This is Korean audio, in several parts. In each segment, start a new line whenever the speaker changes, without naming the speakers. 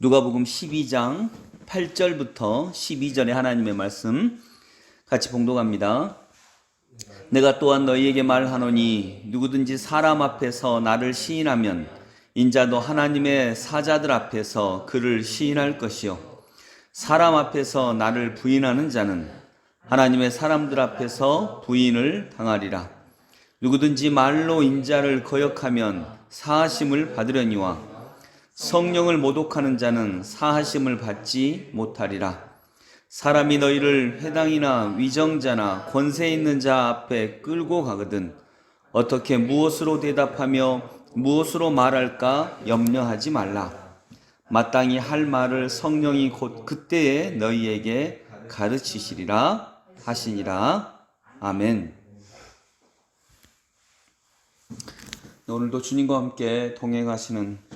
누가복음 12장 8절부터 12절의 하나님의 말씀 같이 봉독합니다. 내가 또한 너희에게 말하노니 누구든지 사람 앞에서 나를 시인하면 인자도 하나님의 사자들 앞에서 그를 시인할 것이요 사람 앞에서 나를 부인하는 자는 하나님의 사람들 앞에서 부인을 당하리라. 누구든지 말로 인자를 거역하면 사하심을 받으려니와 성령을 모독하는 자는 사하심을 받지 못하리라. 사람이 너희를 회당이나 위정자나 권세 있는 자 앞에 끌고 가거든 어떻게 무엇으로 대답하며 무엇으로 말할까 염려하지 말라. 마땅히 할 말을 성령이 곧 그때에 너희에게 가르치시리라 하시니라. 아멘. 오늘도 주님과 함께 동행하시는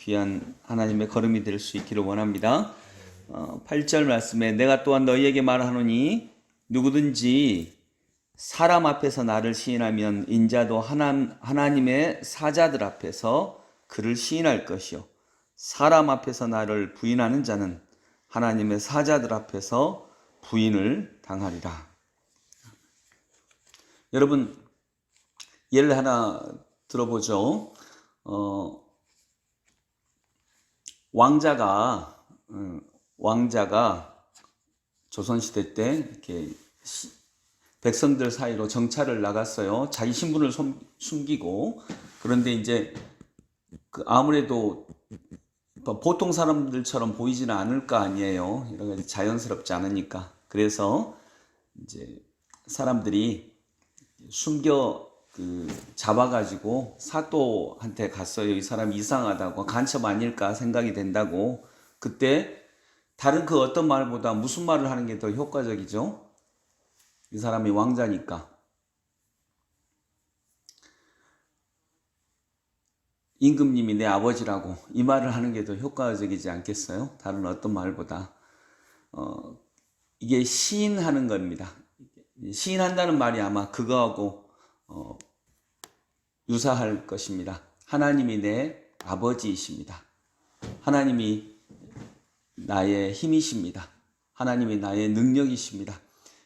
귀한 하나님의 걸음이 될 수 있기를 원합니다. 어, 8절 말씀에 내가 또한 너희에게 말하노니 누구든지 사람 앞에서 나를 시인하면 인자도 하나, 하나님의 사자들 앞에서 그를 시인할 것이요 사람 앞에서 나를 부인하는 자는 하나님의 사자들 앞에서 부인을 당하리라. 여러분 예를 하나 들어보죠. 어, 왕자가 음, 왕자가 조선시대 때 이렇게 시, 백성들 사이로 정찰을 나갔어요. 자기 신분을 숨, 숨기고 그런데 이제 그 아무래도 보통 사람들처럼 보이지는 않을 거 아니에요. 여러 가지 자연스럽지 않으니까. 그래서 이제 사람들이 숨겨 그 잡아가지고 사또한테 갔어요. 이 사람 이상하다고 간첩 아닐까 생각이 된다고. 그때 다른 그 어떤 말보다 무슨 말을 하는 게 더 효과적이죠? 이 사람이 왕자니까. 임금님이 내 아버지라고 이 말을 하는 게 더 효과적이지 않겠어요? 다른 어떤 말보다. 어, 이게 시인하는 겁니다. 시인한다는 말이 아마 그거하고 어, 유사할 것입니다. 하나님이 내 아버지이십니다. 하나님이 나의 힘이십니다. 하나님이 나의 능력이십니다.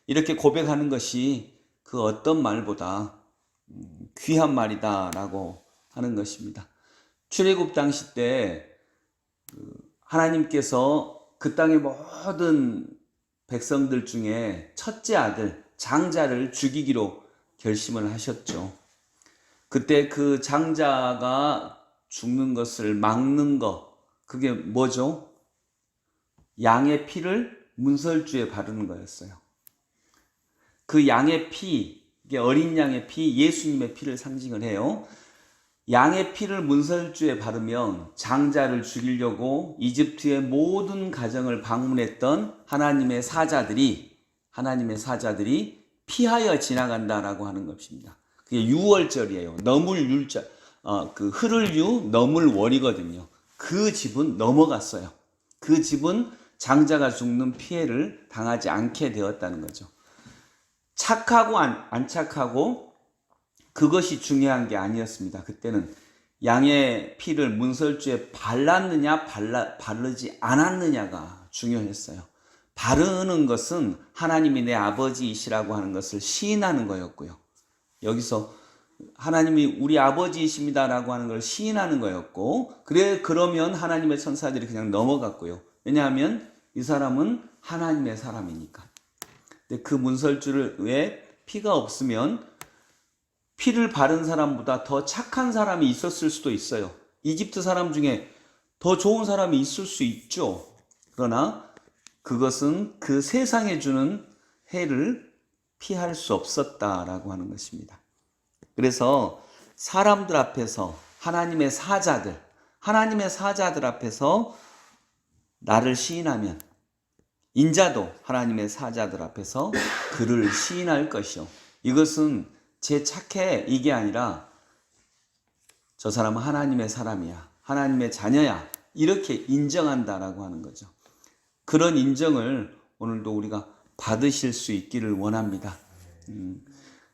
이렇게 고백하는 것이 그 어떤 말보다 음, 귀한 말이다라고 하는 것입니다. 출애굽 당시 때그 하나님께서 그 땅의 모든 백성들 중에 첫째 아들 장자를 죽이기로 결심을 하셨죠. 그때 그 장자가 죽는 것을 막는 것, 그게 뭐죠? 양의 피를 문설주에 바르는 거였어요. 그 양의 피, 이게 어린 양의 피, 예수님의 피를 상징을 해요. 양의 피를 문설주에 바르면 장자를 죽이려고 이집트의 모든 가정을 방문했던 하나님의 사자들이 하나님의 사자들이 피하여 지나간다라고 하는 것입니다. 유월절이에요. 너물 율절, 어, 그 흐를 유, 너물 월이거든요. 그 집은 넘어갔어요. 그 집은 장자가 죽는 피해를 당하지 않게 되었다는 거죠. 착하고 안, 안 착하고 그것이 중요한 게 아니었습니다. 그때는 양의 피를 문설주에 발랐느냐 발라, 바르지 않았느냐가 중요했어요. 바르는 것은 하나님이 내 아버지이시라고 하는 것을 시인하는 거였고요. 여기서 하나님이 우리 아버지이십니다라고 하는 걸 시인하는 거였고, 그래, 그러면 하나님의 천사들이 그냥 넘어갔고요. 왜냐하면 이 사람은 하나님의 사람이니까. 근데 그 문설주를 왜 피가 없으면 피를 바른 사람보다 더 착한 사람이 있었을 수도 있어요. 이집트 사람 중에 더 좋은 사람이 있을 수 있죠. 그러나 그것은 그 세상에 주는 해를 피할 수 없었다라고 하는 것입니다. 그래서 사람들 앞에서 하나님의 사자들, 하나님의 사자들 앞에서 나를 시인하면 인자도 하나님의 사자들 앞에서 그를 시인할 것이요. 이것은 제 착해 이게 아니라 저 사람은 하나님의 사람이야. 하나님의 자녀야. 이렇게 인정한다라고 하는 거죠. 그런 인정을 오늘도 우리가 받으실 수 있기를 원합니다. 음,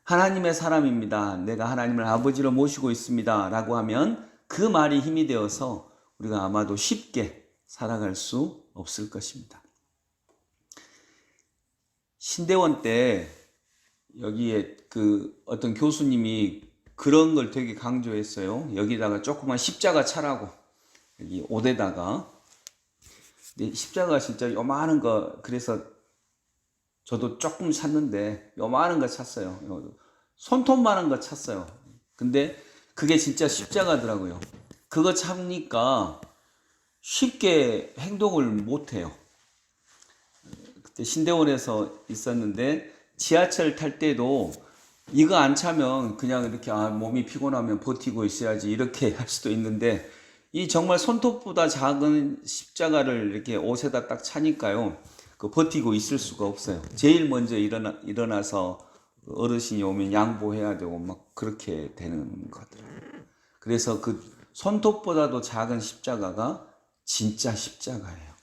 하나님의 사람입니다. 내가 하나님을 아버지로 모시고 있습니다. 라고 하면 그 말이 힘이 되어서 우리가 아마도 쉽게 살아갈 수 없을 것입니다. 신대원 때 여기에 그 어떤 교수님이 그런 걸 되게 강조했어요. 여기다가 조그만 십자가 차라고 여기 옷에다가 십자가 진짜 요만한 거 그래서 저도 조금 샀는데 요만한 거 찼어요. 손톱만한 거 찼어요. 근데 그게 진짜 십자가더라고요. 그거 참니까 쉽게 행동을 못 해요. 그때 신대원에서 있었는데 지하철 탈 때도 이거 안 차면 그냥 이렇게 아, 몸이 피곤하면 버티고 있어야지 이렇게 할 수도 있는데 이 정말 손톱보다 작은 십자가를 이렇게 옷에다 딱 차니까요. 그 버티고 있을 수가 없어요. 제일 먼저 일어나 일어나서 어르신이 오면 양보해야 되고 막 그렇게 되는 거더라고요. 그래서 그 손톱보다도 작은 십자가가 진짜 십자가예요.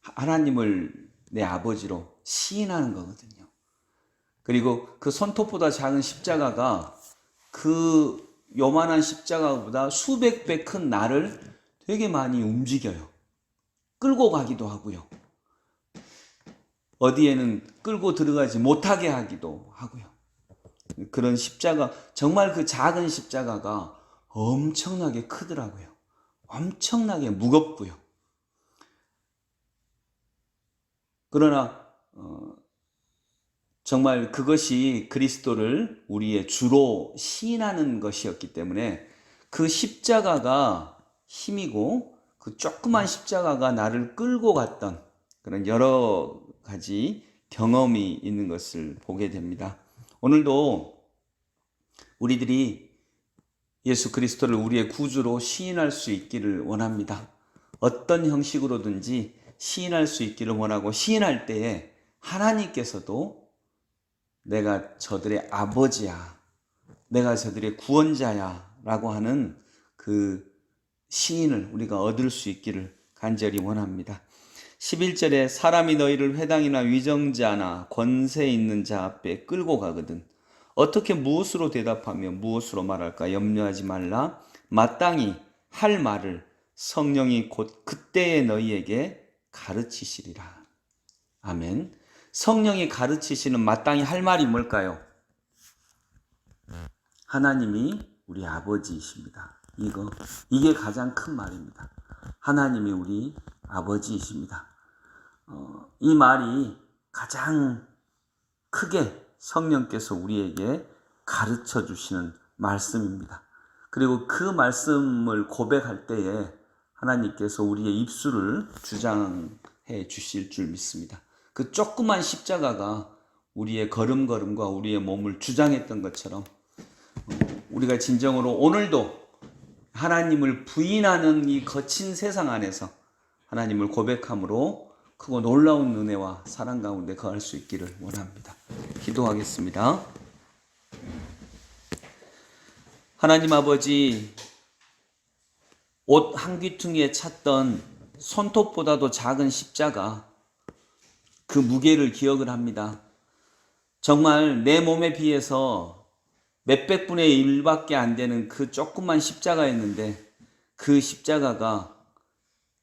하나님을 내 아버지로 시인하는 거거든요. 그리고 그 손톱보다 작은 십자가가 그 요만한 십자가보다 수백 배 큰 나를 되게 많이 움직여요. 끌고 가기도 하고요. 어디에는 끌고 들어가지 못하게 하기도 하고요. 그런 십자가, 정말 그 작은 십자가가 엄청나게 크더라고요. 엄청나게 무겁고요. 그러나, 어, 정말 그것이 그리스도를 우리의 주로 시인하는 것이었기 때문에 그 십자가가 힘이고 그 조그만 십자가가 나를 끌고 갔던 그런 여러 가지 경험이 있는 것을 보게 됩니다. 오늘도 우리들이 예수 그리스도를 우리의 구주로 시인할 수 있기를 원합니다. 어떤 형식으로든지 시인할 수 있기를 원하고 시인할 때에 하나님께서도 내가 저들의 아버지야. 내가 저들의 구원자야. 라고 하는 그 시인을 우리가 얻을 수 있기를 간절히 원합니다. 11절에 사람이 너희를 회당이나 위정자나 권세 있는 자 앞에 끌고 가거든. 어떻게 무엇으로 대답하며 무엇으로 말할까 염려하지 말라. 마땅히 할 말을 성령이 곧 그때에 너희에게 가르치시리라. 아멘. 성령이 가르치시는 마땅히 할 말이 뭘까요? 하나님이 우리 아버지이십니다. 이거 이게 가장 큰 말입니다. 하나님이 우리 아버지이십니다. 어, 이 말이 가장 크게 성령께서 우리에게 가르쳐 주시는 말씀입니다. 그리고 그 말씀을 고백할 때에 하나님께서 우리의 입술을 주장해 주실 줄 믿습니다. 그 조그만 십자가가 우리의 걸음걸음과 우리의 몸을 주장했던 것처럼 우리가 진정으로 오늘도 하나님을 부인하는 이 거친 세상 안에서 하나님을 고백함으로 크고 놀라운 은혜와 사랑 가운데 거할 수 있기를 원합니다. 기도하겠습니다. 하나님 아버지, 옷 한 귀퉁이에 찼던 손톱보다도 작은 십자가, 그 무게를 기억을 합니다. 정말 내 몸에 비해서 몇백 분의 일밖에 안 되는 그 조그만 십자가였는데 그 십자가가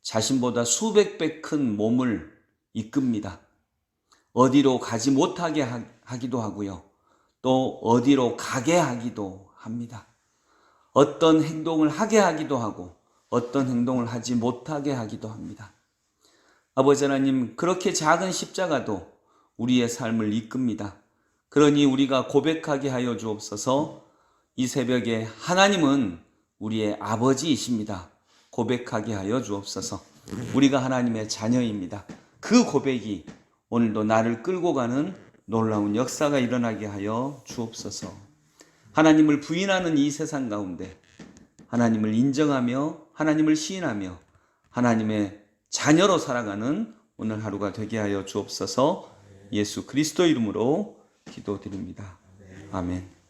자신보다 수백 배 큰 몸을 이끕니다. 어디로 가지 못하게 하기도 하고요. 또 어디로 가게 하기도 합니다. 어떤 행동을 하게 하기도 하고 어떤 행동을 하지 못하게 하기도 합니다. 아버지 하나님, 그렇게 작은 십자가도 우리의 삶을 이끕니다. 그러니 우리가 고백하게 하여 주옵소서 이 새벽에 하나님은 우리의 아버지이십니다. 고백하게 하여 주옵소서. 우리가 하나님의 자녀입니다. 그 고백이 오늘도 나를 끌고 가는 놀라운 역사가 일어나게 하여 주옵소서. 하나님을 부인하는 이 세상 가운데 하나님을 인정하며 하나님을 시인하며 하나님의 자녀로 살아가는 오늘 하루가 되게 하여 주옵소서 예수 그리스도 이름으로 기도드립니다. 아멘.